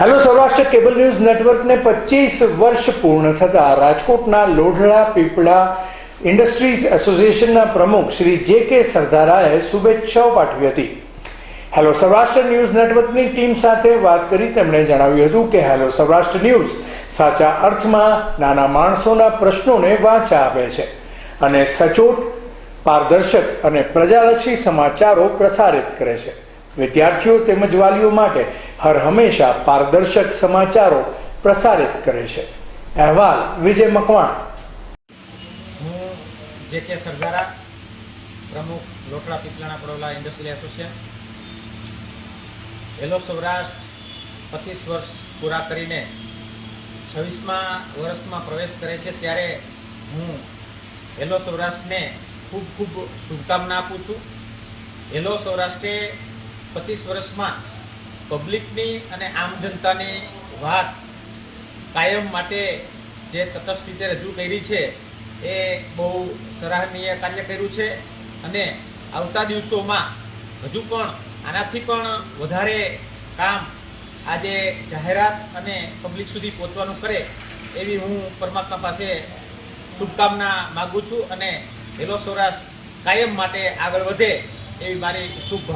Hello Saurashtra cable news નેટવર્કને પચીસ વર્ષ પૂર્ણ થતાં રાજકોટના લોઢડા પીપળા ઇન્ડસ્ટ્રીઝ એસોસિએશનના પ્રમુખ શ્રી જે કે સરદારાએ શુભેચ્છાઓ પાઠવી હતી. હેલો સૌરાષ્ટ્ર ન્યૂઝ નેટવર્કની ટીમ સાથે વાત કરી તેમણે જણાવ્યું હતું કે હેલો સૌરાષ્ટ્ર ન્યૂઝ સાચા અર્થમાં નાના માણસોના પ્રશ્નોને વાંચા આપે છે અને સચોટ, પારદર્શક અને પ્રજાલક્ષી સમાચારો પ્રસારિત કરે છે. વિદ્યાર્થીઓ તેમજ વાલીઓ માટે હર હંમેશા પારદર્શક સમાચારો પ્રસારિત કરે છે. અહેવાલ વિજય મકવાણા. હું જે કે સરદારા પ્રમુખ Lotda Piplana Padola industrial association, hello Saurashtra, પચીસ વર્ષ પૂરા કરીને છવ્વીસમાં વર્ષમાં પ્રવેશ કરે છે ત્યારે હું હેલો સૌરાષ્ટ્રને ખૂબ ખૂબ શુભકામના આપું છું. હેલો સૌરાષ્ટ્રે પચીસ વર્ષમાં પબ્લિકની અને આમ જનતાની વાત કાયમ માટે જે તટસ્થ રીતે રજૂ કરી છે, એ બહુ સરાહનીય કાર્ય કર્યું છે અને આવતા દિવસોમાં હજુ પણ આનાથી પણ વધારે કામ આજે જાહેરાત અને પબ્લિક સુધી પહોંચવાનું કરે એવી હું પરમાત્મા પાસે શુભકામના માગું છું અને હેલો સૌરાષ્ટ્ર કાયમ માટે આગળ વધે એવી મારી શુભ